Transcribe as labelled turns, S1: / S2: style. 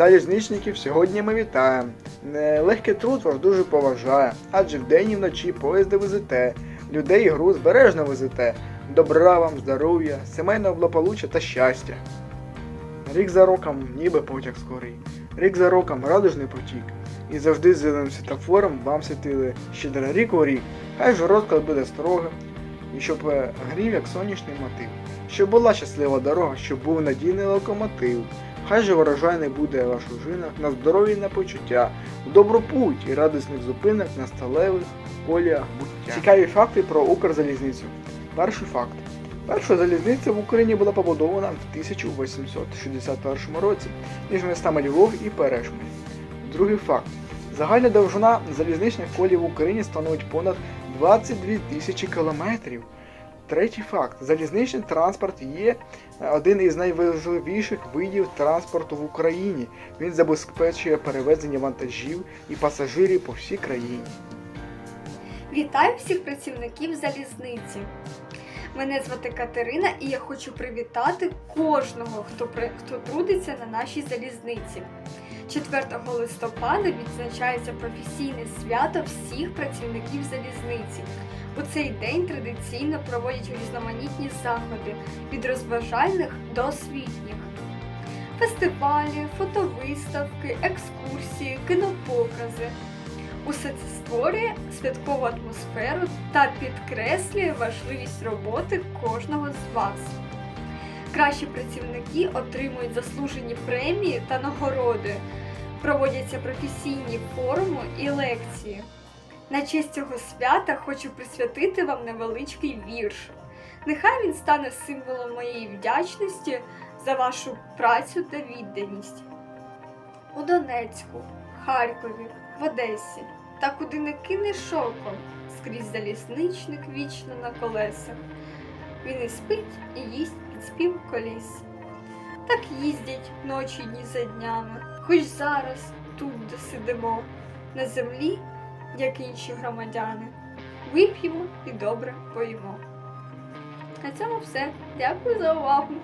S1: Залізничників сьогодні ми вітаємо. Е, Легкий труд вас дуже поважає, адже вдень і вночі поїзди везете, людей і груз бережно везете. Добра вам, здоров'я, сімейного благополуччя та щастя. Рік за роком, ніби потяг скорий, рік за роком радужний потік. І завжди з зеленим світофором вам світили щедро рік у рік. Хай ж розклад буде строгим, і щоб е, грів як сонячний мотив. Щоб була щаслива дорога, щоб був надійний локомотив. Хай же врожайний буде ваш ужинок на здоров'я і на почуття, в добру путь і радісних зупинок на сталевих коліях буття. Цікаві факти про Укрзалізницю. Перший факт. Перша залізниця в Україні була побудована в 1861 році між містами Львов і Перешмель. Другий факт. Загальна довжина залізничних колій в Україні становить понад 22 тисячі кілометрів. Третій факт. Залізничний транспорт є один із найважливіших видів транспорту в Україні. Він забезпечує перевезення вантажів і пасажирів по всій країні.
S2: Вітаю всіх працівників залізниці. Мене звати Катерина і я хочу привітати кожного, хто, хто трудиться на нашій залізниці. 4 листопада відзначається професійне свято всіх працівників залізниці. У цей день традиційно проводять різноманітні заходи від розважальних до освітніх. Фестивалі, фотовиставки, екскурсії, кінопокази. Усе це створює святкову атмосферу та підкреслює важливість роботи кожного з вас. Кращі працівники отримують заслужені премії та нагороди, проводяться професійні форуми і лекції. На честь цього свята хочу присвятити вам невеличкий вірш. Нехай він стане символом моєї вдячності за вашу працю та відданість. У Донецьку, Харкові, в Одесі та куди не кине шоком, скрізь залізничник вічно на колесах. Він і спить, і їсть під спів коліс. Так їздять ночі дні за днями, хоч зараз тут досидимо, на землі, як інші громадяни, вип'ємо і добре поїмо. На цьому все. Дякую за увагу!